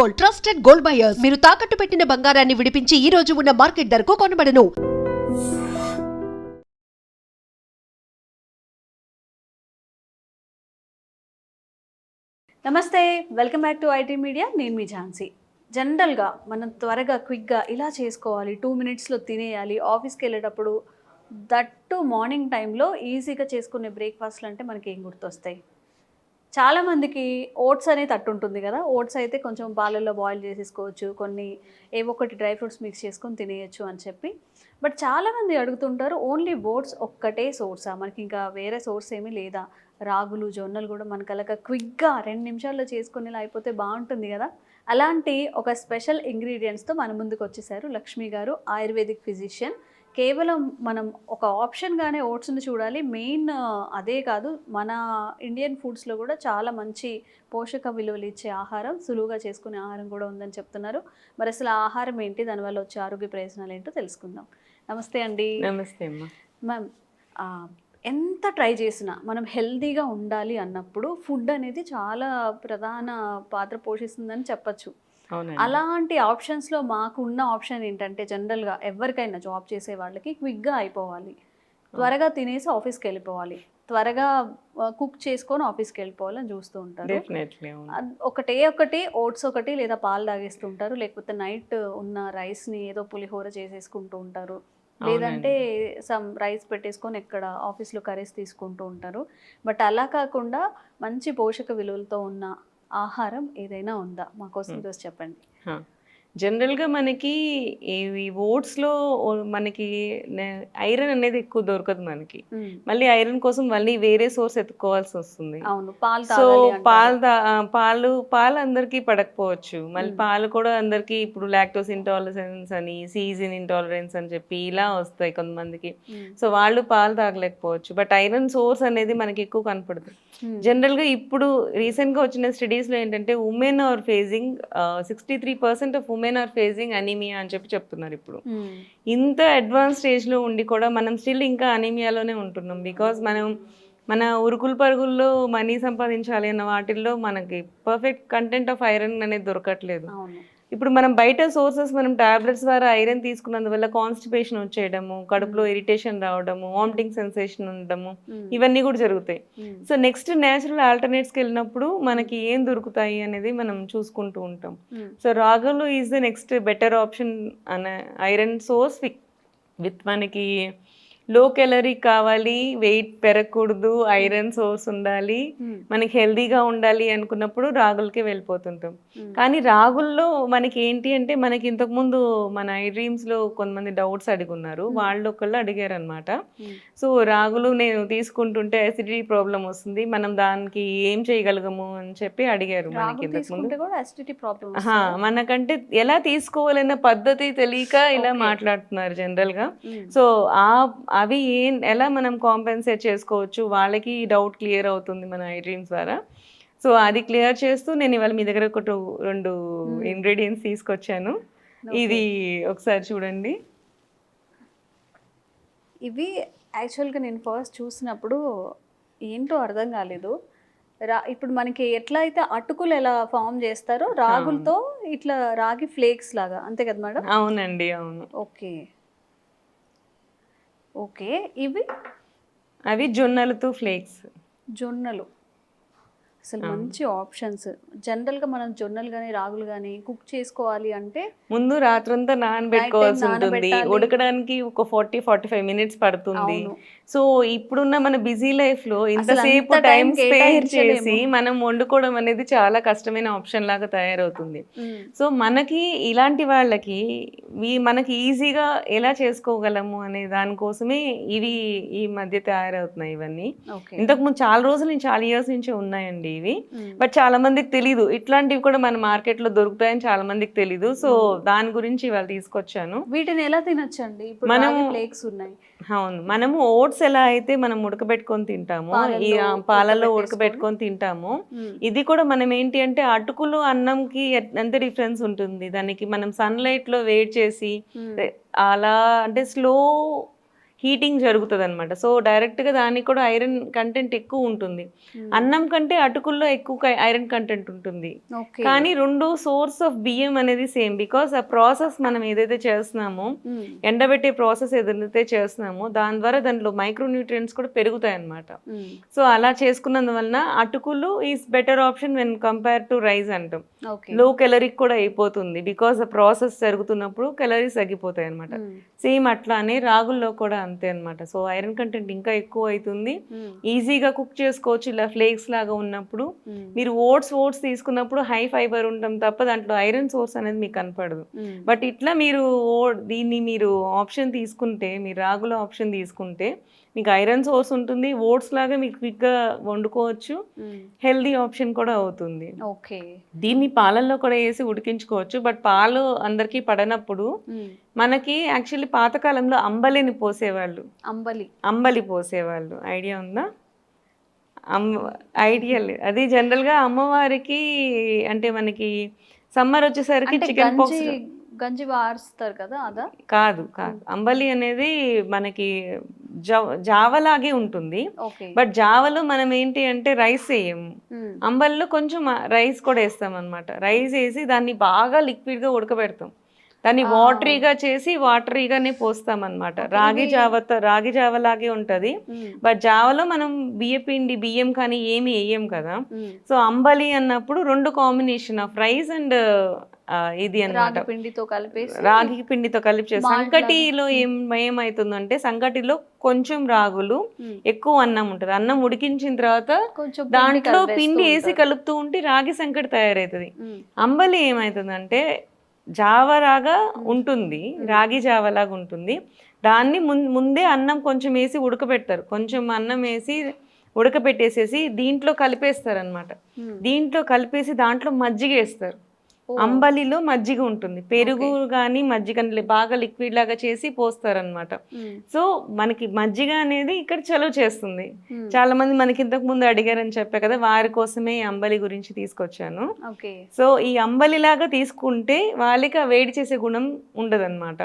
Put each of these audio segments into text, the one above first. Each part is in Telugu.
Gold trusted gold buyers. మీరు తాకట్టు పెట్టిన బంగారాన్ని విడిపించి ఈ రోజు ఉన్న మార్కెట్ ధరకు కొనబడను. నమస్తే welcome back to IT media. నేను మీ ఝాన్సీ. జనరల్గా మనం త్వరగా క్విక్గా ఇలా చేసుకోవాలి. టూ మినిట్స్లో తినేయాలి. ఆఫీస్కి వెళ్ళేటప్పుడు దట్టు మార్నింగ్ టైంలో ఈజీగా చేసుకునే బ్రేక్ఫాస్ట్లు అంటే మనకి ఏం గుర్తొస్తాయి? చాలామందికి ఓట్స్ అనే తట్టు ఉంటుంది కదా. ఓట్స్ అయితే కొంచెం పాలల్లో బాయిల్ చేసేసుకోవచ్చు. కొన్ని ఏవో ఒకటి డ్రై ఫ్రూట్స్ మిక్స్ చేసుకొని తినేయచ్చు అని చెప్పి. బట్ చాలామంది అడుగుతుంటారు ఓన్లీ ఓట్స్ ఒక్కటే సోర్సా? మనకి ఇంకా వేరే సోర్స్ ఏమీ లేదా? రాగులు జొన్నలు కూడా మనకు అలాగ క్విక్గా రెండు నిమిషాల్లో చేసుకునేలా అయిపోతే బాగుంటుంది కదా. అలాంటి ఒక స్పెషల్ ఇంగ్రీడియంట్స్తో మన ముందుకు వచ్చేసారు లక్ష్మి గారు ఆయుర్వేదిక్ ఫిజిషియన్. కేవలం మనం ఒక ఆప్షన్గానే ఓట్స్ని చూడాలి. మెయిన్ అదే కాదు మన ఇండియన్ ఫుడ్స్లో కూడా చాలా మంచి పోషక విలువలు ఇచ్చే ఆహారం సులువుగా చేసుకునే ఆహారం కూడా ఉందని చెప్తున్నారు. మరి అసలు ఆహారం ఏంటి? దానివల్ల వచ్చే ఆరోగ్య ప్రయోజనాలు ఏంటో తెలుసుకుందాం. నమస్తే అండి. నమస్తే అమ్మా. మ్యామ్ ఎంత ట్రై చేసినా మనం హెల్తీగా ఉండాలి అన్నప్పుడు ఫుడ్ అనేది చాలా ప్రధాన పాత్ర పోషిస్తుందని చెప్పచ్చు. అలాంటి ఆప్షన్స్లో మాకు ఉన్న ఆప్షన్ ఏంటంటే జనరల్గా ఎవరికైనా జాబ్ చేసే వాళ్ళకి క్విక్గా అయిపోవాలి. త్వరగా తినేసి ఆఫీస్కి వెళ్ళిపోవాలి. త్వరగా కుక్ చేసుకొని ఆఫీస్కి వెళ్ళిపోవాలని చూస్తూ ఉంటారు. ఒకటే ఒకటి ఓట్స్ ఒకటి లేదా పాలు తాగేస్తుంటారు లేకపోతే నైట్ ఉన్న రైస్ని ఏదో పులిహోర చేసేసుకుంటూ ఉంటారు. లేదంటే సమ్ రైస్ పెట్టేసుకొని ఎక్కడ ఆఫీస్లో కర్రీస్ తీసుకుంటూ ఉంటారు. బట్ అలా కాకుండా మంచి పోషక విలువలతో ఉన్న ఆహారం ఏదైనా ఉందా? మా కోసం చెప్పండి. జనరల్గా మనకి ఇవి ఓట్స్లో మనకి ఐరన్ అనేది ఎక్కువ దొరకదు మనకి. మళ్ళీ ఐరన్ కోసం మళ్ళీ వేరే సోర్స్ ఎత్తుకోవాల్సి వస్తుంది. సో పాలు పాలు పాలు అందరికీ పడకపోవచ్చు. మళ్ళీ. పాలు కూడా అందరికీ ఇప్పుడు లాక్టోస్ ఇంటాలరెన్స్ అని సీజన్ ఇంటాలరెన్స్ అని చెప్పి ఇలా వస్తాయి కొంతమందికి. సో వాళ్ళు పాలు తాగలేకపోవచ్చు. బట్ ఐరన్ సోర్స్ అనేది మనకి ఎక్కువ కనపడుతుంది Hmm. జనరల్గా ఇప్పుడు రీసెంట్గా వచ్చిన స్టడీస్లో ఏంటంటే women are facing sixty three percent of women are facing anaemia అని చెప్పి చెప్తున్నారు ఇప్పుడు. Hmm. ఇంత అడ్వాన్స్ స్టేజ్లో ఉండి కూడా మనం స్టిల్ ఇంకా అనీమియాలోనే ఉంటున్నాం. బికాస్ మనం మన ఉరుకులు పరుగుల్లో మనీ సంపాదించాలి అన్న వాటిల్లో మనకి పర్ఫెక్ట్ కంటెంట్ ఆఫ్ ఐరన్ అనేది దొరకట్లేదు. ఇప్పుడు మనం బయట సోర్సెస్ మనం టాబ్లెట్స్ ద్వారా ఐరన్ తీసుకున్నందువల్ల కాన్స్టిపేషన్ వచ్చేయడము కడుపులో ఇరిటేషన్ రావడము వామిటింగ్ సెన్సేషన్ ఉండడము Hmm. ఇవన్నీ కూడా జరుగుతాయి Hmm. సో నెక్స్ట్ న్యాచురల్ ఆల్టర్నేట్స్కి వెళ్ళినప్పుడు మనకి ఏం దొరుకుతాయి అనేది మనం చూసుకుంటూ ఉంటాం Hmm. సో రాగులు is the next better option అనే ఐరన్ సోర్స్ విత్ మనకి లో కెలరీ కావాలి వెయిట్ పెరగకూడదు ఐరన్ సోర్స్ ఉండాలి Hmm. మనకి హెల్దీగా ఉండాలి అనుకున్నప్పుడు రాగులకే వెళ్ళిపోతుంటాం. Hmm. కానీ రాగుల్లో మనకి ఏంటి అంటే మనకి ఇంతకుముందు మన ఐ డ్రీమ్స్లో కొంతమంది డౌట్స్ అడుగున్నారు. వాళ్ళు ఒకళ్ళు అడిగారు అనమాట Hmm. సో రాగులు నేను తీసుకుంటుంటే అసిడిటీ ప్రాబ్లం వస్తుంది. మనం దానికి ఏం చేయగలగము అని చెప్పి అడిగారు మనకి మనకంటే ఎలా తీసుకోవాలన్న పద్ధతి తెలియక ఇలా. మాట్లాడుతున్నారు జనరల్గా. సో ఆ అవి ఏం ఎలా మనం కాంపెన్సేట్ చేసుకోవచ్చు? వాళ్ళకి డౌట్ క్లియర్ అవుతుంది మన ఐ డ్రీమ్స్ ద్వారా. సో అది క్లియర్ చేస్తూ నేను ఇవాళ మీ దగ్గర ఒక రెండు Hmm. ఇంగ్రీడియంట్స్ తీసుకొచ్చాను. ఇది ఒకసారి చూడండి. ఇవి యాక్చువల్గా నేను ఫస్ట్ చూసినప్పుడు ఏంటో అర్థం కాలేదు. రా ఇప్పుడు మనకి ఎట్లా అయితే అటుకులు ఎలా ఫామ్ చేస్తారో రాగులతో ఇట్లా రాగి ఫ్లేక్స్ లాగా. అంతే కదా మేడం? అవునండి అవును. Okay okay. ఇవి? అవి జొన్నలతో ఫ్లేక్స్. జొన్నలు. అసలు మంచి ఆప్షన్స్. జనరల్గా మనం జొన్నలు కానీ రాగులు కానీ కుక్ చేసుకోవాలి అంటే ముందు రాత్రంతా నానబెట్టుకోవాల్సి ఉంటుంది. ఉడకడానికి ఒక ఫార్టీ ఫార్టీ ఫైవ్ మినిట్స్ పడుతుంది. సో ఇప్పుడున్న మన బిజీ లైఫ్లో ఇంతసేపు టైం స్పేర్. చేసి మనం వండుకోవడం అనేది చాలా కష్టమైన ఆప్షన్ లాగా తయారవుతుంది. సో మనకి ఇలాంటి వాళ్ళకి మనకి ఈజీగా ఎలా చేసుకోగలము అనే దానికోసమే ఇవి ఈ మధ్య తయారవుతున్నాయి ఇవన్నీ. ఓకే. ఇంతకు ముందు చాలా రోజులు నుంచి చాలా ఇయర్స్ నుంచి ఉన్నాయండి. ఇవి మ్మ్. బట్ చాలా మందికి తెలీదు ఇట్లాంటివి కూడా మన మార్కెట్లో దొరుకుతాయని చాలా మందికి తెలీదు సో దాని గురించి ఇవాళ తీసుకొచ్చాను వీటిని ఎలా తినొచ్చండి ఇప్పుడు మనం- రాగి ఫ్లేక్స్ ఉన్నాయి అవును మనము ఓట్స్ ఎలా అయితే మనం ఉడకబెట్టుకొని తింటామో ఈ ఉడకబెట్టేసుకొని. ఉడకబెట్టుకొని తింటాము. ఇది కూడా మనం ఏంటి అంటే అటుకులు అన్నంకి ఎ- ఎంత డిఫరెన్స్ ఉంటుంది దానికి మనం సన్లైట్లో వేడి చేసి. అలా అంటే స్లో హీటింగ్ జరుగుతుంది అనమాట సో డైరెక్ట్గా దానికి కూడా ఐరన్ కంటెంట్ ఎక్కువ ఉంటుంది. అన్నం కంటే అటుకుల్లో ఎక్కువ ఐరన్ కంటెంట్ ఉంటుంది. కానీ రెండు సోర్స్ ఆఫ్ బియ్యం అనేది సేమ్. బికాస్ ఆ ప్రాసెస్ మనం ఏదైతే చేస్తున్నామో ఎండబెట్టే ప్రాసెస్ ఏదైతే చేస్తున్నామో దాని ద్వారా దాంట్లో మైక్రో న్యూట్రియంట్స్ కూడా పెరుగుతాయి అన్నమాట సో అలా చేసుకున్నందువలన అటుకులు is better option when compare to rice అంటాం. లో కెలరిక్ కూడా అయిపోతుంది. బికాస్ ఆ ప్రాసెస్ జరుగుతున్నప్పుడు కెలరీస్ తగ్గిపోతాయి అనమాట సేమ్ అట్లానే రాగుల్లో కూడా అంతే అన్నమాట. సో ఐరన్ కంటెంట్ ఇంకా ఎక్కువ అవుతుంది ఈజీగా కుక్ చేసుకోవచ్చు ఇలా ఫ్లేక్స్ లాగా ఉన్నప్పుడు. మీరు ఓట్స్ ఓట్స్ తీసుకున్నప్పుడు హై ఫైబర్ ఉంటాం తప్ప దాంట్లో ఐరన్ సోర్స్ అనేది మీకు కనపడదు. బట్ ఇట్లా మీరు ఓ- దీన్ని మీరు ఆప్షన్ తీసుకుంటే మీరు రాగుల ఆప్షన్ తీసుకుంటే మీకు ఐరన్ సోర్స్ ఉంటుంది ఓట్స్ లాగా మీకు క్విక్గా వండుకోవచ్చు. హెల్దీ ఆప్షన్ కూడా అవుతుంది. ఓకే. దీన్ని పాలల్లో కూడా వేసి ఉడికించుకోవచ్చు బట్ పాలు అందరికీ పడనప్పుడు మనకి యాక్చువల్లీ పాతకాలంలో అంబలిని పోసేవాళ్ళు. అంబలి. అంబలి పోసేవాళ్ళు. ఐడియా ఉందా? అమ్మ ఐడియా లేదు అది జనరల్గా అమ్మవారికి అంటే మనకి సమ్మర్ వచ్చేసరికి చికెన్ పాక్స్ గంజి వారుస్తారు కదా అదా? కాదు కాదు. అంబలి అనేది మనకి జావలాగే ఉంటుంది. బట్ జావలో మనం ఏంటి అంటే రైస్ వేయము అంబల్లో కొంచెం రైస్ కూడా వేస్తాం అనమాట రైస్ వేసి దాన్ని బాగా లిక్విడ్గా ఉడకబెడతాం. దాన్ని వాటరీగా చేసి వాటరీగానే పోస్తాం అనమాట రాగి జావతో రాగి జావలాగే ఉంటుంది. బట్ జావలో మనం బియ్య పిండి బియ్యం కానీ ఏమి వేయం కదా. సో అంబలి అన్నప్పుడు రెండు కాంబినేషన్ ఆఫ్ రైస్ అండ్ ఇది అన్నమాట రాగి పిండితో కలిపేసి రాగి పిండితో కలిపి సంకటిలో ఏం ఏమవుతుందంటే సంకటిలో కొంచెం రాగులు. ఎక్కువ అన్నం ఉంటుంది అన్నం ఉడికించిన తర్వాత దాంట్లో పిండి వేసి. కలుపుతూ ఉంటే రాగి సంకటి తయారవుతుంది మ్మ్. అంబలి ఏమవుతుందంటే జావలాగా ఉంటుంది రాగి జావలాగా ఉంటుంది దాన్ని ముందే అన్నం కొంచెం వేసి ఉడకబెడతారు కొంచెం అన్నం వేసి ఉడకబెట్టేసేసి దీంట్లో కలిపేస్తారు అనమాట. దీంట్లో కలిపేసి దాంట్లో మజ్జిగ వేస్తారు. అంబలిలో మజ్జిగ ఉంటుంది. పెరుగు కానీ మజ్జిగ బాగా లిక్విడ్ లాగా చేసి పోస్తారనమాట. సో మనకి మజ్జిగ అనేది ఇక్కడ చలువ చేస్తుంది. చాలా మంది మనకి ఇంతకు ముందు అడిగారని చెప్పా కదా వారి కోసమే ఈ అంబలి గురించి తీసుకొచ్చాను. సో ఈ అంబలిలాగా తీసుకుంటే వాళ్ళకి ఆ వేడి చేసే గుణం ఉండదన్నమాట.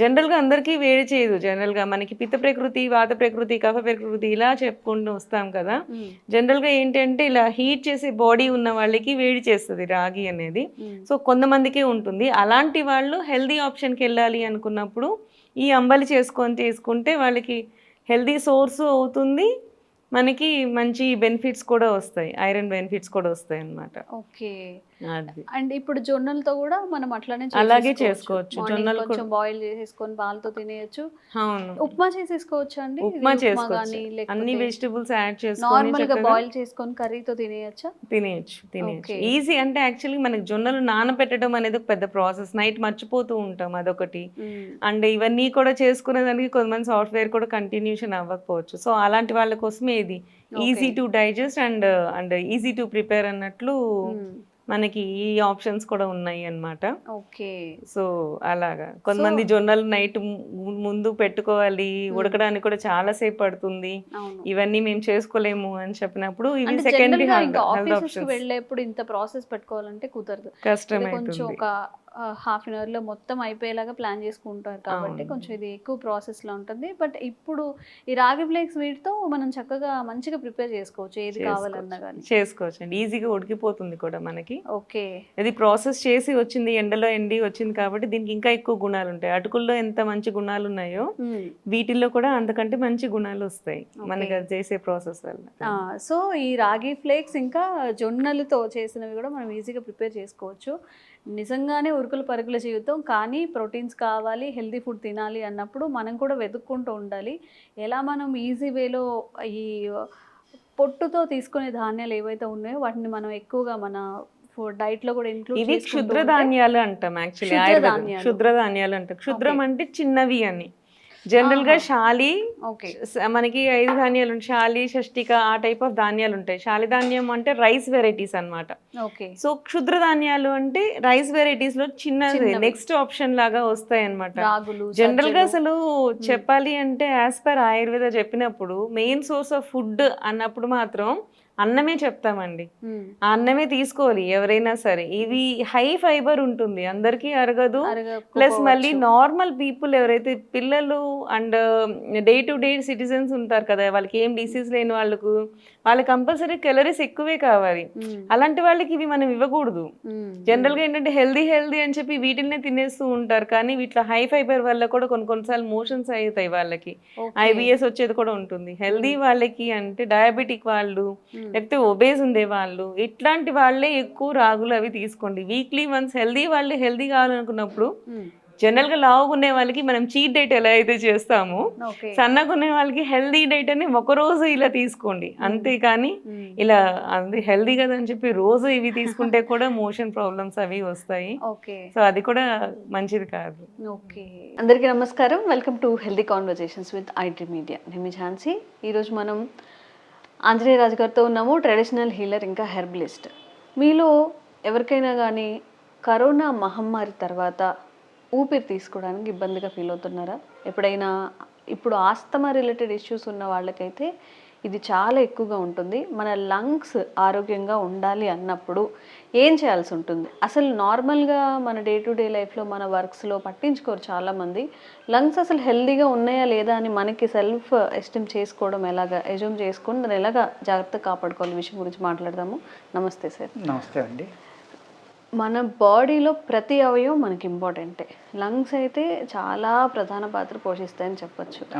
జనరల్గా అందరికీ వేడి చేయదు. జనరల్గా మనకి పిత్త ప్రకృతి వాత ప్రకృతి కఫ ప్రకృతి ఇలా చెప్పుకుంటూ వస్తాం కదా. జనరల్గా ఏంటంటే ఇలా హీట్ చేసే బాడీ ఉన్న వాళ్ళకి వేడి చేస్తుంది రాగి అనేది. సో కొంతమందికే ఉంటుంది. అలాంటి వాళ్ళు హెల్దీ ఆప్షన్కి వెళ్ళాలి అనుకున్నప్పుడు ఈ అంబలి చేసుకొని చేసుకుంటే వాళ్ళకి హెల్దీ సోర్స్ అవుతుంది. మనకి మంచి బెనిఫిట్స్ కూడా వస్తాయి. ఐరన్ బెనిఫిట్స్ కూడా వస్తాయి అన్నమాట ఓకే. అండ్ ఇప్పుడు జొన్నలతో కూడా మనం అట్లానే అలాగే. చేసుకోవచ్చు. జొన్నలు కొంచెం బాయిల్ చేసేసుకొని పాలతో తినేయచ్చు. ఉప్మా చేసేసుకోవచ్చు అండి? ఉప్మా చేసుకోవచ్చు. అన్ని వెజిటబుల్స్ యాడ్ చేసుకొని నార్మల్గా బాయిల్ చేసుకొని కర్రీతో తినేయచ్చా? తినేయచ్చు తినేయచ్చు. ఈజీ అంటే యాక్చువల్లీ మనకి జొన్నలు నానబెట్టడం అనేది ఒక పెద్ద ప్రాసెస్ నైట్ మర్చిపోతూ ఉంటాం అదొకటి. అండ్ ఇవన్నీ కూడా చేసుకునే దానికి కొంతమంది సాఫ్ట్వేర్ కూడా కంటిన్యూషన్ అవ్వకపోవచ్చు. సో అలాంటి వాళ్ళ కోసమే ఇది. Easy to digest and and easy to prepare అన్నట్లు మనకి ఈ ఆప్షన్స్ కూడా ఉన్నాయి అన్నమాట. ఓకే. సో అలాగా. కొంతమంది జొన్నలు నైట్ ముందు పెట్టుకోవాలి ఉడకడానికి కూడా చాలా సేపు పడుతుంది. ఇవన్నీ మేము చేసుకోలేము అని చెప్పినప్పుడు సెకండరీ హెల్త్ ఆప్షన్స్ వెళ్ళేప్పుడు ఇంత ప్రాసెస్ పెట్టుకోవాలంటే కుదరదు. కష్టం ఇది కొంచెం ఒక హాఫ్ అన్ అవర్లో మొత్తం అయిపోయేలాగా ప్లాన్ చేసుకుంటారు కాబట్టి. కొంచెం ఇది ఎక్కువ ప్రాసెస్లో ఉంటుంది. బట్ ఇప్పుడు ఈ రాగి ఫ్లేక్స్ వీటితో మనం చక్కగా మంచిగా ప్రిపేర్ చేసుకోవచ్చు. ఏది కావాలన్నా కానీ చేసుకోవచ్చు అండి ఈజీగా ఉడికిపోతుంది కూడా మనకి. ఓకే. ఇది ప్రాసెస్ చేసి వచ్చింది ఎండలో ఎండి వచ్చింది కాబట్టి దీనికి ఇంకా ఎక్కువ గుణాలు ఉంటాయి. అటుకుల్లో ఎంత మంచి గుణాలు ఉన్నాయో వీటిల్లో కూడా అంతకంటే మంచి గుణాలు వస్తాయి మనకి అది చేసే ప్రాసెస్ వల్ల. సో ఈ రాగి ఫ్లేక్స్ ఇంకా జొన్నలతో చేసినవి కూడా మనం ఈజీగా ప్రిపేర్ చేసుకోవచ్చు. నిజంగానే ఉరుకుల పరుగుల జీవితం కానీ ప్రోటీన్స్ కావాలి హెల్తీ ఫుడ్ తినాలి అన్నప్పుడు మనం కూడా వెతుక్కుంటూ ఉండాలి. ఎలా మనం ఈజీ వేలో ఈ పొట్టుతో తీసుకునే ధాన్యాలు ఏవైతే ఉన్నాయో వాటిని మనం ఎక్కువగా మన ఫుడ్ డైట్లో కూడా ఇంక్లూడ్ ఇవి క్షుద్ర ధాన్యాలు అంటాం యాక్చువల్లీ. క్షుద్ర ధాన్యాలు అంటాం. క్షుద్రం అంటే చిన్నవి అని. జనరల్గా షాలి ఓకే. స- మనకి ఐదు ధాన్యాలు షాలి షష్టిక ఆ టైప్ ఆఫ్ ధాన్యాలు ఉంటాయి. షాలి ధాన్యం అంటే రైస్ వెరైటీస్ అన్నమాట. ఓకే. సో క్షుద్ర ధాన్యాలు అంటే రైస్ వెరైటీస్లో చిన్నవి. నెక్స్ట్ ఆప్షన్ లాగా వస్తాయి అన్నమాట. రాగులు జనరల్గా. అసలు చెప్పాలి అంటే యాజ్ పర్ ఆయుర్వేద చెప్పినప్పుడు మెయిన్ సోర్స్ ఆఫ్ ఫుడ్ అన్నప్పుడు మాత్రం అన్నమే చెప్తామండి. ఆ అన్నమే తీసుకోవాలి ఎవరైనా సరే. ఇవి హై ఫైబర్ ఉంటుంది. అందరికీ అరగదు. ప్లస్ మళ్ళీ నార్మల్ పీపుల్ ఎవరైతే పిల్లలు and day to day citizens ఉంటారు కదా వాళ్ళకి ఏం డిసీజ్ లేని వాళ్ళకు వాళ్ళకి కంపల్సరీ కెలరీస్ ఎక్కువే కావాలి. అలాంటి వాళ్ళకి ఇవి మనం ఇవ్వకూడదు. జనరల్గా ఏంటంటే హెల్దీ హెల్దీ అని చెప్పి వీటినే తినేస్తూ ఉంటారు. కానీ వీటిలో హై ఫైబర్ వల్ల కూడా కొన్ని కొన్నిసార్లు మోషన్స్ అవుతాయి వాళ్ళకి. ఐబిఎస్ వచ్చేది కూడా ఉంటుంది. హెల్దీ వాళ్ళకి అంటే డయాబెటిక్ వాళ్ళు లేకపోతే ఒబేస్ ఉండే వాళ్ళు ఇట్లాంటి వాళ్ళే ఎక్కువ రాగులు అవి తీసుకోండి. వీక్లీ వన్స్ హెల్దీ వాళ్ళు హెల్దీ కావాలనుకున్నప్పుడు. జనరల్గా లావుగా ఉండే వాళ్ళకి మనం చీట్ డైట్ ఎలా అయితే చేస్తామో సన్నగా ఉన్న వాళ్ళకి హెల్దీ డైట్ అని ఒక రోజు ఇలా తీసుకోండి. అంతేకాని మ్మ్. ఇలా అది హెల్దీ కదా అని చెప్పి రోజు ఇవి తీసుకుంటే కూడా మోషన్ ప్రాబ్లమ్స్ అవి వస్తాయి. ఓకే సో అది కూడా మంచిది కాదు. ఓకే అందరికీ నమస్కారం. Welcome to healthy conversations with IT media నేను ఝాన్సీ. ఈరోజు మనం ఆంజనేయ రాజు గారితో ఉన్నాము ట్రెడిషనల్ హీలర్ ఇంకా హెర్బలిస్ట్ మీలో ఎవరికైనా కానీ కరోనా మహమ్మారి తర్వాత ఊపిరి తీసుకోవడానికి ఇబ్బందిగా ఫీల్ అవుతున్నారా? ఎప్పుడైనా ఇప్పుడు ఆస్తమా రిలేటెడ్ ఇష్యూస్ ఉన్న వాళ్ళకైతే ఇది చాలా ఎక్కువగా ఉంటుంది. మన లంగ్స్ ఆరోగ్యంగా ఉండాలి అన్నప్పుడు ఏం చేయాల్సి ఉంటుంది? అసలు నార్మల్గా మన డే టు డే లైఫ్లో మన వర్క్స్లో పట్టించుకోరు చాలామంది. లంగ్స్ అసలు హెల్దీగా ఉన్నాయా లేదా అని మనకి సెల్ఫ్ ఎస్టిమ్ చేసుకోవడం ఎలాగా ఎజ్యూమ్ చేసుకొని దాన్ని ఎలాగా జాగ్రత్తగా కాపాడుకోవాలి? విషయం గురించి మాట్లాడదాము. నమస్తే సార్. నమస్తే అండి. మన బాడీలో ప్రతి అవయవం మనకి ఇంపార్టెంటే. లంగ్స్ అయితే చాలా ప్రధాన పాత్ర పోషిస్తాయని చెప్పొచ్చు.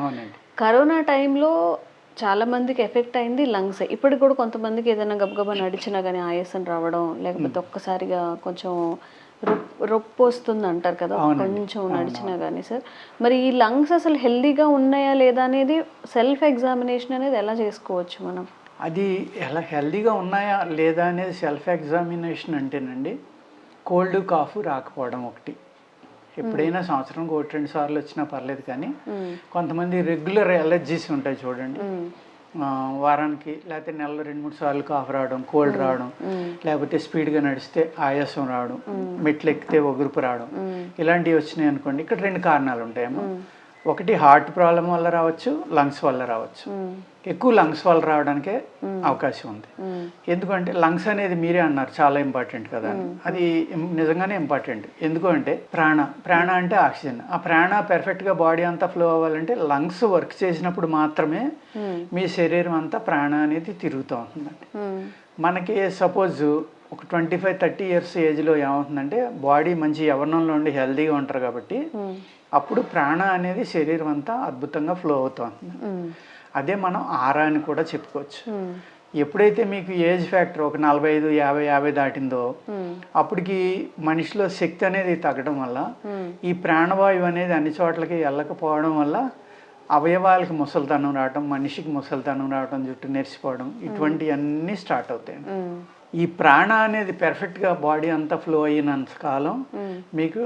కరోనా టైంలో చాలా మందికి ఎఫెక్ట్ అయింది లంగ్స్. ఇప్పటికి కూడా కొంతమందికి ఏదైనా గబగబా నడిచినా కానీ ఆయాసం రావడం లేకపోతే ఒక్కసారిగా కొంచెం రొప్- రొప్పు వస్తుంది అంటారు కదా. కొంచెం నడిచినా కానీ సార్. మరి ఈ లంగ్స్ అసలు హెల్దీగా ఉన్నాయా లేదా అనేది సెల్ఫ్ ఎగ్జామినేషన్ అనేది ఎలా చేసుకోవచ్చు మనం? అది ఎలా హెల్దీగా ఉన్నాయా లేదా అనేది సెల్ఫ్ ఎగ్జామినేషన్ అంటేనండి కోల్డ్ కాఫ్ రాకపోవడం ఒకటి. ఎప్పుడైనా సంవత్సరం ఒకటి రెండు సార్లు వచ్చినా పర్లేదు కానీ కొంతమంది రెగ్యులర్ ఎలర్జీస్ ఉంటాయి చూడండి. వారానికి లేకపోతే నెలలో రెండు మూడు సార్లు కాఫ్ రావడం కోల్డ్ రావడం లేకపోతే స్పీడ్గా నడిస్తే ఆయాసం రావడం మెట్లు ఎక్కితే ఒగురుపు రావడం ఇలాంటివి వచ్చినాయి అనుకోండి. ఇక్కడ రెండు కారణాలు ఉంటాయేమో ఒకటి హార్ట్ ప్రాబ్లం వల్ల రావచ్చు లంగ్స్ వల్ల రావచ్చు. ఎక్కువ లంగ్స్ వల్ల రావడానికే అవకాశం ఉంది. ఎందుకంటే లంగ్స్ అనేది మీరే అన్నారు చాలా ఇంపార్టెంట్ కదా. అది నిజంగానే ఇంపార్టెంట్. ఎందుకు అంటే ప్రాణ ప్రాణ అంటే ఆక్సిజన్. ఆ ప్రాణ పెర్ఫెక్ట్గా బాడీ అంతా ఫ్లో అవ్వాలంటే లంగ్స్ వర్క్ చేసినప్పుడు మాత్రమే మీ శరీరం అంతా ప్రాణ అనేది తిరుగుతూ ఉంటుందండి. మనకి సపోజ్ ఒక ట్వంటీ ఫైవ్ థర్టీ ఇయర్స్ ఏజ్లో ఏమవుతుందంటే బాడీ మంచి యవ్వనంలో ఉండి హెల్తీగా ఉంటారు కాబట్టి అప్పుడు ప్రాణ అనేది శరీరం అంతా అద్భుతంగా ఫ్లో అవుతూ ఉంటుంది అదే మనం ఆరా అని కూడా చెప్పుకోవచ్చు. ఎప్పుడైతే మీకు ఏజ్ ఫ్యాక్టర్ ఒక నలభై ఐదు యాభై యాభై దాటిందో అప్పటికి మనిషిలో శక్తి అనేది తగ్గడం వల్ల ఈ ప్రాణవాయువు అనేది అన్ని చోట్లకి వెళ్ళకపోవడం వల్ల అవయవాలకి ముసలితనం రావడం మనిషికి ముసలితనం రావడం జుట్టు నెరిసిపోవడం ఇటువంటివన్నీ స్టార్ట్ అవుతాయి. ఈ ప్రాణ అనేది పెర్ఫెక్ట్గా బాడీ అంతా ఫ్లో అయినంత కాలం మీకు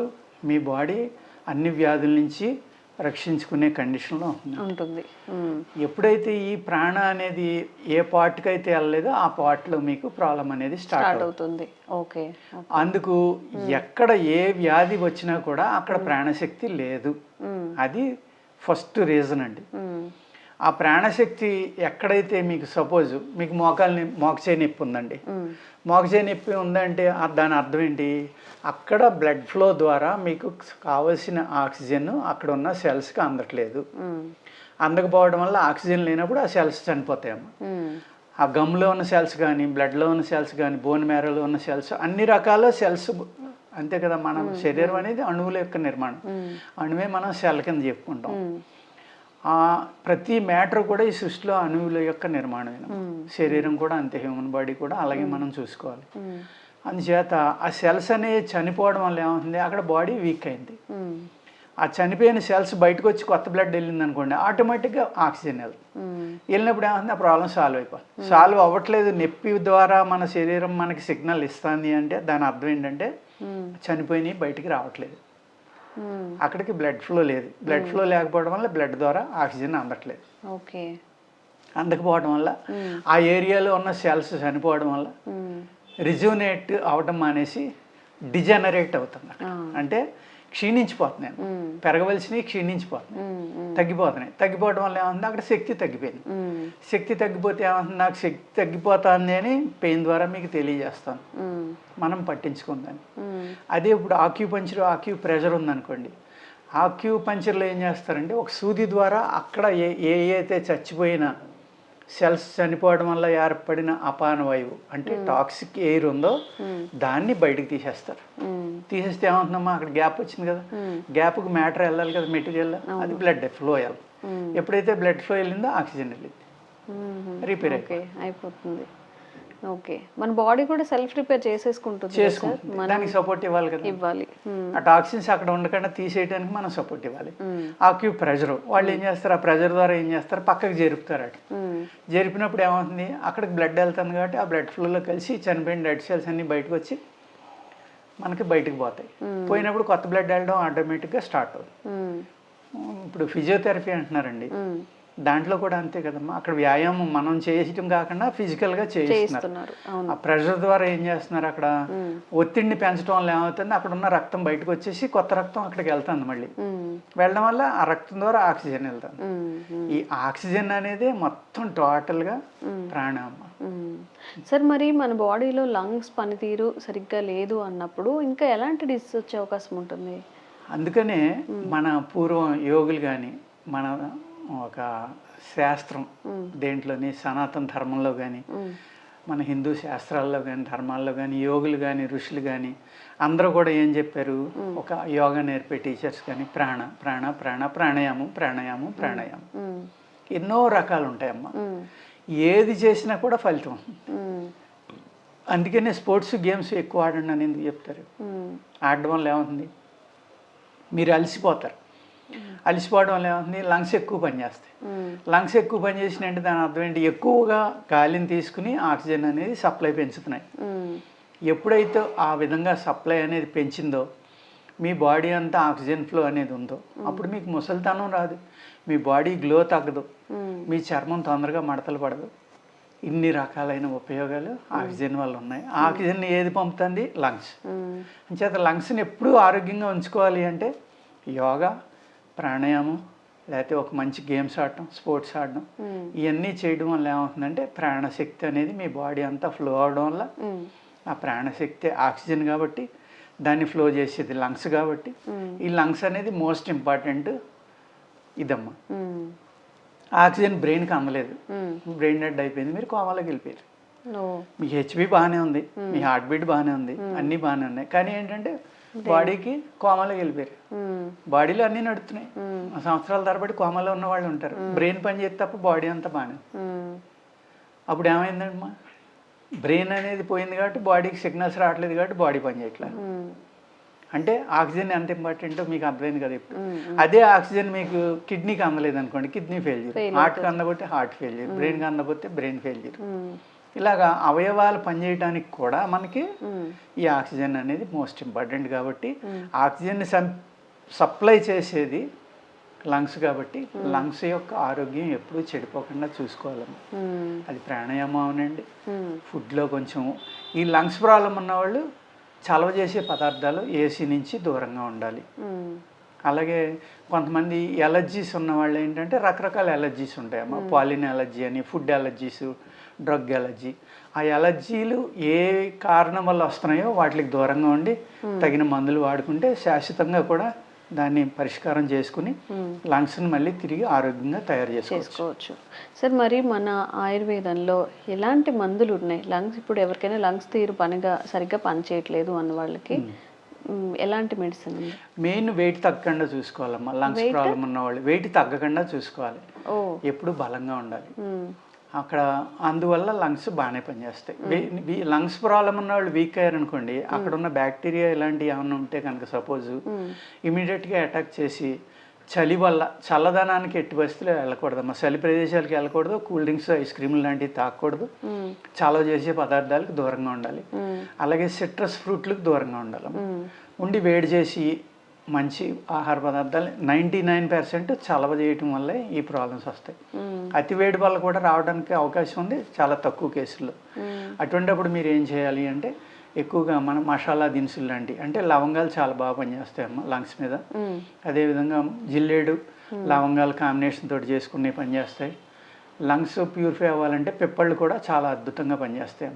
మీ బాడీ అన్ని వ్యాధుల నుంచి రక్షించుకునే కండిషన్లో ఉంటుంది. ఎప్పుడైతే ఈ ప్రాణ అనేది ఏ పార్ట్కి అయితే వెళ్ళలేదో ఆ పార్ట్లో మీకు ప్రాబ్లం అనేది స్టార్ట్ అవుతుంది. ఓకే. అందుకు ఎక్కడ ఏ వ్యాధి వచ్చినా కూడా అక్కడ ప్రాణశక్తి లేదు. అది ఫస్ట్ రీజన్ అండి. ఆ ప్రాణశక్తి ఎక్కడైతే మీకు సపోజ్ మీకు మోకాలు మోకచే నొప్పి ఉందండి. మోకచే నొప్పి ఉందంటే దాని అర్థం ఏంటి? అక్కడ బ్లడ్ ఫ్లో ద్వారా మీకు కావలసిన ఆక్సిజన్ అక్కడ ఉన్న సెల్స్కి అందట్లేదు. అందకపోవడం వల్ల ఆక్సిజన్ లేనప్పుడు ఆ సెల్స్ చనిపోతాయమ్మ. ఆ గమ్లో ఉన్న సెల్స్ కానీ బ్లడ్లో ఉన్న సెల్స్ కానీ బోన్ మ్యారోలో ఉన్న సెల్స్ అన్ని రకాల సెల్స్ అంతే కదా మన శరీరం అనేది అణువుల యొక్క నిర్మాణం. అణువే మనం సెల్ కింద చెప్పుకుంటాం. ప్రతి మ్యాటర్ కూడా ఈ సృష్టిలో అణువుల యొక్క నిర్మాణమే. శరీరం కూడా అంతే హ్యూమన్ బాడీ కూడా అలాగే మనం చూసుకోవాలి. అందుచేత ఆ సెల్స్ అనేవి చనిపోవడం వల్ల ఏమవుతుంది? అక్కడ బాడీ వీక్ అయింది. ఆ చనిపోయిన సెల్స్ బయటకు వచ్చి కొత్త బ్లడ్ వెళ్ళింది అనుకోండి ఆటోమేటిక్గా ఆక్సిజన్ వెళ్తుంది. వెళ్ళినప్పుడు ఏమవుతుంది? ఆ ప్రాబ్లం సాల్వ్ అయిపోతుంది. సాల్వ్ అవ్వట్లేదు. నొప్పి ద్వారా మన శరీరం మనకి సిగ్నల్ ఇస్తుంది అంటే దాని అర్థం ఏంటంటే చనిపోయినవి బయటికి రావట్లేదు. అక్కడికి బ్లడ్ ఫ్లో లేదు. బ్లడ్ ఫ్లో లేకపోవడం వల్ల బ్లడ్ ద్వారా ఆక్సిజన్ అందట్లేదు. ఓకే. అందకపోవడం వల్ల ఆ ఏరియాలో ఉన్న సెల్స్ చనిపోవడం వల్ల రిజ్యూనేట్ అవడం మానేసి డిజనరేట్ అవుతుంది అంటే క్షీణించిపోతున్నాయి. పెరగవలసినవి క్షీణించిపోతున్నాయి. తగ్గిపోతున్నాయి. తగ్గిపోవడం వల్ల ఏమవుతుంది? అక్కడ శక్తి తగ్గిపోయింది. శక్తి తగ్గిపోతే ఏమవుతుంది? నాకు శక్తి తగ్గిపోతుంది అని పెయిన్ ద్వారా మీకు తెలియజేస్తాను. మనం పట్టించుకుందని. అదే ఇప్పుడు ఆక్యూపంచర్ ఆక్యూ ప్రెషర్ ఉందనుకోండి. ఆక్యూ పంచర్లో ఏం చేస్తారంటే ఒక సూది ద్వారా అక్కడ ఏ ఏ అయితే చచ్చిపోయిన సెల్స్ చనిపోవడం వల్ల ఏర్పడిన అపాన వాయువు అంటే టాక్సిక్ ఎయిర్ ఉందో దాన్ని బయటకు తీసేస్తారు. తీసేస్తే ఏమవుతుందమ్మా అక్కడ గ్యాప్ వచ్చింది కదా. గ్యాప్కి మ్యాటర్ వెళ్ళాలి కదా మెటీరియల్. అది బ్లడ్ ఫ్లో వెళ్ళాలి ఎప్పుడైతే బ్లడ్ ఫ్లో వెళ్ళిందో ఆక్సిజన్ వెళ్ళింది. రిపేర్ అయిపోతుంది. ఓకే. మన బాడీ కూడా సెల్ఫ్ రిపేర్ చేసేసుకుంటుంది చేసుకుంటుంది. దానికి సపోర్ట్ ఇవ్వాలి కదా. ఇవ్వాలి. ఆ టాక్సిన్స్ అక్కడ ఉండకుండా తీసేయడానికి మనం సపోర్ట్ ఇవ్వాలి. Acupressure. వాళ్ళు ఏం చేస్తారు? ఆ ప్రెషర్ ద్వారా ఏం చేస్తారు? పక్కకు జరుపుతారు అటు. జరిపినప్పుడు ఏమవుతుంది? అక్కడికి బ్లడ్ వెళ్తుంది కాబట్టి ఆ బ్లడ్ ఫ్లోలో కలిసి చనిపోయిన డెడ్ సెల్స్ అన్ని బయటకు వచ్చి మనకి బయటకు పోతాయి. పోయినప్పుడు కొత్త బ్లడ్ వెళ్ళడం ఆటోమేటిక్గా స్టార్ట్ అవుతుంది. ఇప్పుడు ఫిజియోథెరపీ అంటున్నారండి. దాంట్లో కూడా అంతే కదమ్మా. అక్కడ వ్యాయామం మనం చేయటం కాకుండా ఫిజికల్గా చేయిస్తున్నారు. చేస్తున్నారు ఆ ప్రెషర్ ద్వారా ఏం చేస్తున్నారు అక్కడ? ఒత్తిడిని పెంచడం వల్ల ఏమవుతుంది? అక్కడ ఉన్న రక్తం బయటకు వచ్చేసి కొత్త రక్తం అక్కడికి వెళ్తుంది మళ్ళీ. వెళ్ళడం వల్ల ఆ రక్తం ద్వారా ఆక్సిజన్ వెళ్తుంది. ఈ ఆక్సిజన్ అనేది మొత్తం టోటల్గా ప్రాణాయామం. సార్ మరి మన బాడీలో లంగ్స్ పనితీరు సరిగ్గా లేదు అన్నప్పుడు ఇంకా ఎలాంటి డిసీజ్ వచ్చే అవకాశం ఉంటుంది? అందుకనే మన పూర్వం యోగులు కానీ మన ఒక శాస్త్రం దేంట్లోని సనాతన ధర్మంలో కానీ మన హిందూ శాస్త్రాల్లో కానీ ధర్మాల్లో కానీ యోగులు కానీ ఋషులు కానీ అందరూ కూడా ఏం చెప్పారు? ఒక యోగా నేర్పే టీచర్స్ కానీ ప్రాణ ప్రాణ ప్రాణ ప్రాణాయామం ప్రాణాయామం ప్రాణాయామం. ఎన్నో రకాలు ఉంటాయమ్మా మ్మ్. ఏది చేసినా కూడా ఫలితం. అందుకనే స్పోర్ట్స్ గేమ్స్ ఎక్కువ ఆడండి అని ఎందుకు చెప్తారు. ఆడడం వల్ల ఏమవుతుంది? మీరు అలసిపోతారు. అలసిపోవడం వల్ల ఏమవుతుంది? లంగ్స్ ఎక్కువ పనిచేస్తాయి. లంగ్స్ ఎక్కువ పనిచేసినంటే దాని అర్థం ఏంటి? ఎక్కువగా గాలిని తీసుకుని ఆక్సిజన్ అనేది సప్లై పెంచుతున్నాయి. ఎప్పుడైతే ఆ విధంగా సప్లై అనేది పెంచిందో మీ బాడీ అంతా ఆక్సిజన్ ఫ్లో అనేది ఉందో అప్పుడు మీకు ముసలితనం రాదు. మీ బాడీ గ్లో తగ్గదు. మీ చర్మం తొందరగా మడతలు పడదు. ఇన్ని రకాలైన ఉపయోగాలు ఆక్సిజన్ వల్ల ఉన్నాయి. ఆక్సిజన్ ఏది పంపుతుంది? లంగ్స్. అంచేత లంగ్స్ని ఎప్పుడూ ఆరోగ్యంగా ఉంచుకోవాలి అంటే యోగా ప్రాణాయామం లేకపోతే ఒక మంచి గేమ్స్ ఆడటం స్పోర్ట్స్ ఆడడం. ఇవన్నీ చేయడం వల్ల ఏమవుతుందంటే ప్రాణశక్తి అనేది మీ బాడీ అంతా ఫ్లో అవడం వల్ల. ఆ ప్రాణశక్తి ఆక్సిజన్ కాబట్టి దాన్ని ఫ్లో చేసేది లంగ్స్ కాబట్టి. ఈ లంగ్స్ అనేది మోస్ట్ ఇంపార్టెంట్ ఇదమ్మా మ్మ్. ఆక్సిజన్ బ్రెయిన్కి అందలేదు. బ్రెయిన్ డెడ్ అయిపోయింది మీరు కోమాలోకి వెళ్ళిపోయారు మీ హెచ్బి బాగానే ఉంది మీ హార్ట్ బీట్ బాగానే ఉంది అన్నీ బాగానే ఉన్నాయి కానీ ఏంటంటే బాడీకి కోమాలోకి వెళ్ళిపోయారు. బాడీలో అన్నీ నడుస్తున్నాయి ఆ సంవత్సరాల తరబడి కోమాలో ఉన్న వాళ్ళు ఉంటారు. బ్రెయిన్ పని చేస్తే తప్ప బాడీ అంతా బాగానే. అప్పుడు ఏమైందమ్మా? బ్రెయిన్ అనేది పోయింది కాబట్టి బాడీకి సిగ్నల్స్ రావట్లేదు కాబట్టి బాడీ పని చేయట్లేదు. అంటే ఆక్సిజన్ ఎంత ఇంపార్టెంటో మీకు అర్థమైంది కదా ఇప్పుడు. అదే ఆక్సిజన్ మీకు కిడ్నీకి అందలేదు అనుకోండి కిడ్నీ ఫెయిల్యూర్ హార్ట్కి అందకపోతే హార్ట్ ఫెయిల్యూర్ బ్రెయిన్కి అందకపోతే బ్రెయిన్ ఫెయిల్యూర్. ఇలాగా అవయవాలు పనిచేయడానికి కూడా మనకి. ఈ ఆక్సిజన్ అనేది మోస్ట్ ఇంపార్టెంట్ కాబట్టి ఆక్సిజన్ సప్లై చేసేది లంగ్స్ కాబట్టి లంగ్స్ యొక్క ఆరోగ్యం ఎప్పుడూ చెడిపోకుండా చూసుకోవాలమ్మా మ్మ్. అది ప్రాణాయామం అవనండి. ఫుడ్లో కొంచెం ఈ లంగ్స్ ప్రాబ్లం ఉన్నవాళ్ళు చలవ చేసే పదార్థాలు ఏసీ నుంచి దూరంగా ఉండాలి. అలాగే కొంతమంది ఎలర్జీస్ ఉన్న వాళ్ళు ఏంటంటే రకరకాల ఎలర్జీస్ ఉంటాయమ్మా పాలిన్ ఎలర్జీ అని ఫుడ్ ఎలర్జీస్ డ్రగ్ ఎలర్జీ. ఆ ఎలర్జీలు ఏ కారణం వల్ల వస్తున్నాయో వాటికి దూరంగా ఉండి తగిన మందులు వాడుకుంటే శాశ్వతంగా కూడా దాన్ని పరిష్కారం చేసుకుని లంగ్స్ని మళ్ళీ తిరిగి ఆరోగ్యంగా తయారు చేసుకోవచ్చు. చేసుకోవచ్చు. సార్ మరి మన ఆయుర్వేదంలో ఎలాంటి మందులు ఉన్నాయి? లంగ్స్ ఇప్పుడు ఎవరికైనా లంగ్స్ తీరు పనిగా సరిగ్గా పనిచేయట్లేదు అన్న వాళ్ళకి ఎలాంటి మెడిసిన్ మెయిన్ వెయిట్ తగ్గకుండా చూసుకోవాలమ్మా. లంగ్స్ ప్రాబ్లం ఉన్న వాళ్ళు వెయిట్ తగ్గకుండా చూసుకోవాలి. ఓ. ఎప్పుడు బలంగా ఉండాలి. అక్కడ అందువల్ల లంగ్స్ బాగానే పనిచేస్తాయి. లంగ్స్ ప్రాబ్లం ఉన్న వాళ్ళు వీక్ అయ్యారనుకోండి అక్కడ ఉన్న బ్యాక్టీరియా ఇలాంటివి ఏమైనా ఉంటే కనుక సపోజ్ ఇమీడియట్గా అటాక్ చేసి చలి వల్ల చల్లదనానికి ఎట్టి పరిస్థితుల్లో వెళ్ళకూడదమ్మా. చలి ప్రదేశాలకు వెళ్ళకూడదు కూల్ డ్రింక్స్ ఐస్ క్రీములు లాంటివి తాగకూడదు. మ్, చలవ చేసే పదార్థాలకు దూరంగా ఉండాలి. అలాగే సిట్రస్ ఫ్రూట్లకు దూరంగా ఉండాలి ఉండి వేడి చేసి మంచి ఆహార పదార్థాలు నైంటీ నైన్ పర్సెంట్ చలవ చేయటం వల్లే ఈ ప్రాబ్లమ్స్ వస్తాయి. అతి వేడి వల్ల కూడా రావడానికి అవకాశం ఉంది చాలా తక్కువ కేసుల్లో. అటువంటిప్పుడు మీరు ఏం చేయాలి అంటే ఎక్కువగా మన మసాలా దినుసులు లాంటివి అంటే లవంగాలు చాలా బాగా పనిచేస్తాయమ్మా లంగ్స్ మీద. అదేవిధంగా జిల్లేడు లవంగాల కాంబినేషన్ తోటి చేసుకునే పనిచేస్తాయి లంగ్స్ ప్యూరిఫై అవ్వాలంటే పెప్పళ్ళు కూడా చాలా అద్భుతంగా పనిచేస్తాయి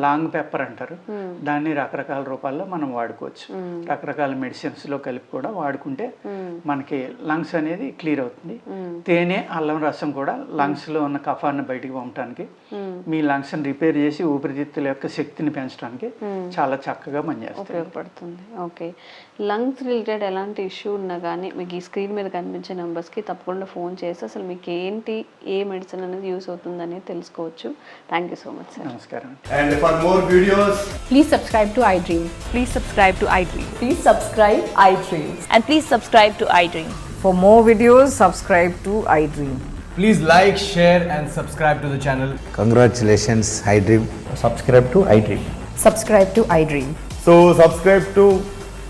లాంగ్ పెప్పర్ అంటారు. దాన్ని రకరకాల రూపాల్లో మనం వాడుకోవచ్చు. రకరకాల మెడిసిన్స్లో కలిపి కూడా వాడుకుంటే మనకి లంగ్స్ అనేది క్లియర్ అవుతుంది. తేనె అల్లం రసం కూడా లంగ్స్లో ఉన్న కఫాన్ని బయటికి పంపడానికి మీ లంగ్స్ని రిపేర్ చేసి ఊపిరితిత్తుల యొక్క శక్తిని పెంచడానికి చాలా చక్కగా ఉపయోగపడుతుంది. ఓకే. లంగ్స్ రిలేటెడ్ ఎలాంటి ఇష్యూ ఉన్నా కానీ మీకు ఈ స్క్రీన్ మీద కనిపించే నెంబర్స్కి తప్పకుండా ఫోన్ చేసి అసలు మీకు ఏంటి ఏ మెడిసిన్ అనేది యూస్ అవుతుంది అనేది తెలుసుకోవచ్చు thank you so much sir నమస్కారం And for more videos, Please subscribe to iDream. Please subscribe to iDream. Please subscribe iDream. And please subscribe to iDream. For more videos, subscribe to iDream. please like, share, and subscribe to the channel. Congratulations, iDream. subscribe to iDream. Subscribe to iDream. So, subscribe to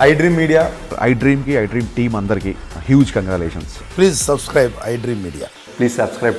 iDream Media. ఐ డ్రీమ్కి ఐ డ్రీమ్ టీమ్ అందరికీ huge congratulations Please subscribe iDream Media. Please subscribe